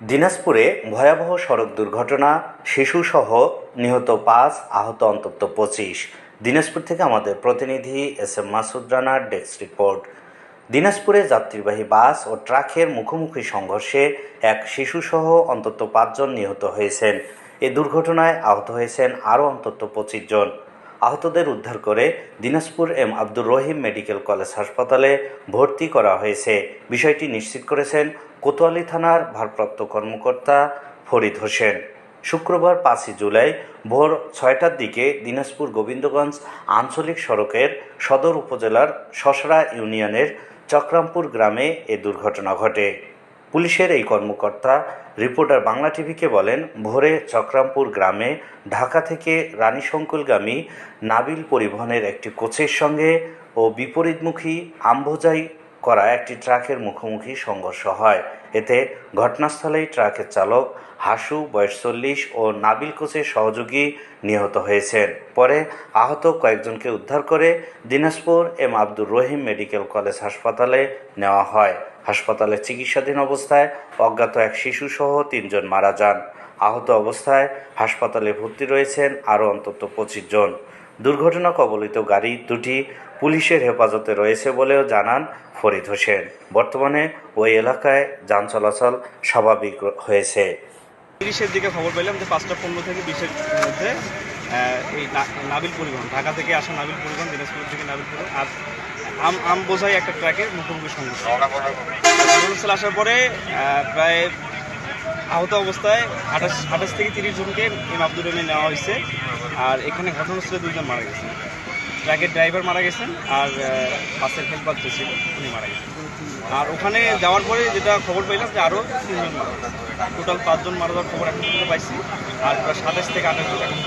দিনাজপুরে ভয়াবহ সড়ক দুর্ঘটনা, শিশুসহ নিহত পাঁচ আহত, অন্তত পঁচিশ। দিনাজপুর থেকে আমাদের প্রতিনিধি এস এম মাসুদ রানার ডেস্ক রিপোর্ট। দিনাজপুরে যাত্রীবাহী বাস ও ট্রাকের মুখোমুখি সংঘর্ষে এক শিশুসহ অন্তত পাঁচজন নিহত হয়েছেন। এ দুর্ঘটনায় আহত হয়েছেন আরও অন্তত পঁচিশ জন। আহতদের উদ্ধার করে Dinajpur M Abdur Rahim medical college হাসপাতালে ভর্তি করা হয়েছে। বিষয়টি নিশ্চিত করেছেন কোতোয়ালি থানার ভারপ্রাপ্ত কর্মকর্তা ফরিদ হোসেন। শুক্রবার পাঁচই জুলাই ভোর ছয়টার দিকে দিনাজপুর গোবিন্দগঞ্জ আঞ্চলিক সড়কের সদর উপজেলার শশরা ইউনিয়নের চক্রামপুর গ্রামে এ দুর্ঘটনা ঘটে। পুলিশের এই কর্মকর্তা রিপোর্টার বাংলা টিভিকে বলেন, ভোরে চক্রামপুর গ্রামে ঢাকা থেকে রানীশঙ্কুলগামী নাবিল পরিবহনের একটি কোচের সঙ্গে ও বিপরীতমুখী আম্বোজাই করা একটি ট্রাকের মুখোমুখি সংঘর্ষ হয়। এতে ঘটনাস্থলেই ট্রাকের চালক হাসু, বয়স চল্লিশ ও নাবিল কোচের সহযোগী নিহত হয়েছেন। পরে আহত কয়েকজনকে উদ্ধার করে Dinajpur M Abdur Rahim medical college হাসপাতালে নেওয়া হয়। হাসপাতালে চিকিৎসাধীন অবস্থায় অজ্ঞাত এক শিশুসহ তিনজন মারা যান। আহত অবস্থায় হাসপাতালে ভর্তি রয়েছেন আরও অন্তত পঁচিশ জন। দুর্ঘটনা কবলিত গাড়ি দুটি পুলিশের হেফাজতে রয়েছে বলেও জানান ফরিদ হোসেন। বর্তমানে ওই এলাকায় যান চলাচল স্বাভাবিক হয়েছে। তিরিশের দিকে খবর পেলাম যে পাঁচটা পনেরো থেকে বিশের মধ্যে এই নাবিল পরিবহন, ঢাকা থেকে আসা নাবিল পরিবহন, দিনাজপুর থেকে নাবিল পরিবহন, আর আম আম বোঝাই একটা ট্র্যাকের মুখোমুখি সংঘর্ষ। আসার পরে প্রায় আহত অবস্থায় আঠাশ আঠাশ থেকে তিরিশ জনকে এম আব্দুর রহমে নেওয়া হয়েছে, আর এখানে ঘটনাস্থলে দুজন মারা গেছেন। ট্রাকের ড্রাইভার মারা গেছেন আর বাসের হেল্পার যে ছিল, উনি মারা গেছেন। আর ওখানে যাওয়ার পরে যেটা খবর পাইলাম যে আরও তিনজন মারা টোটাল পাঁচজন মারা যাওয়ার খবর এখন পাইছি। আর প্রায় সাতাশ থেকে আঠাশ জন এখন